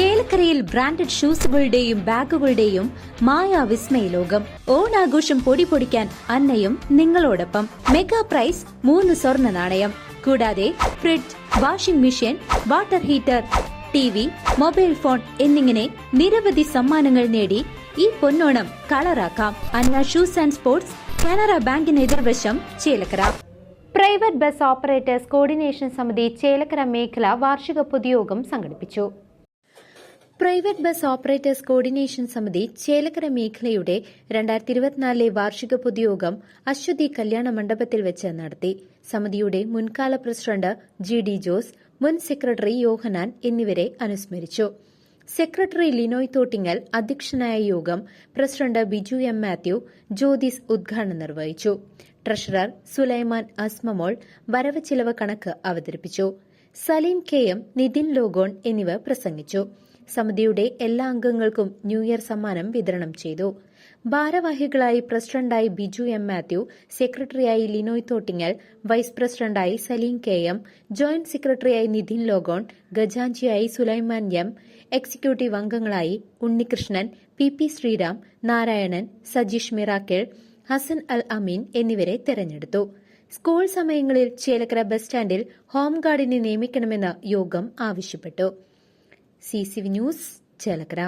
ചേലക്കരയിൽ ബ്രാൻഡഡ് ഷൂസുകളുടെയും ബാഗുകളുടെയും മായ വിസ്മയ ലോകം ഓണാഘോഷം പൊടി പൊടിക്കാൻ അന്നയും നിങ്ങളോടൊപ്പം. മെഗാ പ്രൈസ് മൂന്ന് സ്വർണ നാണയം. കൂടാതെ fridge washing machine water heater T V mobile phone എന്നിങ്ങനെ നിരവധി സമ്മാനങ്ങൾ നേടി ഈ പൊന്നോണം കളറാക്കാം. Anna shoes and sports Canara ബാങ്കിന് എതിർവശം Chelakkara. Private bus operators coordination സമിതി ചേലക്കര മേഖല വാർഷിക പൊതുയോഗം സംഘടിപ്പിച്ചു. പ്രൈവറ്റ് ബസ് ഓപ്പറേറ്റേഴ്സ് കോർഡിനേഷൻ സമിതി ചേലക്കര മേഖലയുടെ രണ്ടായിരത്തി ഇരുപത്തിനാലിലെ വാർഷിക പൊതുയോഗം അശ്വതി കല്യാണ മണ്ഡപത്തിൽ വെച്ച് നടത്തി. സമിതിയുടെ മുൻകാല പ്രസിഡന്റ് ജി ഡി ജോസ് മുൻ സെക്രട്ടറി യോഹനാൻ എന്നിവരെ അനുസ്മരിച്ചു. സെക്രട്ടറി ലിനോയ് തോട്ടിങ്ങൽ അധ്യക്ഷനായ യോഗം പ്രസിഡന്റ് ബിജു എം മാത്യു ജ്യോതിസ് ഉദ്ഘാടനം നിർവഹിച്ചു. ട്രഷറർ സുലൈമാൻ അസ്മമോൾ വരവ് ചിലവ് കണക്ക് അവതരിപ്പിച്ചു. സലീം കെ എം നിതിൻ ലോഗോൺ എന്നിവർ പ്രസംഗിച്ചു. സമിതിയുടെ എല്ലാ അംഗങ്ങൾക്കും ന്യൂ ഇയർ സമ്മാനം വിതരണം ചെയ്തു. ഭാരവാഹികളായി പ്രസിഡന്റായി ബിജു എം മാത്യു സെക്രട്ടറിയായി ലിനോയ് തോട്ടിങ്ങൽ വൈസ് പ്രസിഡന്റായി സലീം കെ എം ജോയിന്റ് സെക്രട്ടറിയായി നിതിൻ ലോഗോൺ ഗജാഞ്ചിയായി സുലൈമാൻ എം എക്സിക്യൂട്ടീവ് അംഗങ്ങളായി ഉണ്ണികൃഷ്ണൻ പി പി ശ്രീരാം നാരായണൻ സജീഷ് മിറാക്കേൾ ഹസൻ അൽ അമീൻ എന്നിവരെ തെരഞ്ഞെടുത്തു. സ്കൂൾ സമയങ്ങളിൽ ചേലക്കര ബസ് സ്റ്റാൻഡിൽ ഹോംഗാർഡിനെ നിയമിക്കണമെന്ന് യോഗം ആവശ്യപ്പെട്ടു. C C news Chelakkara.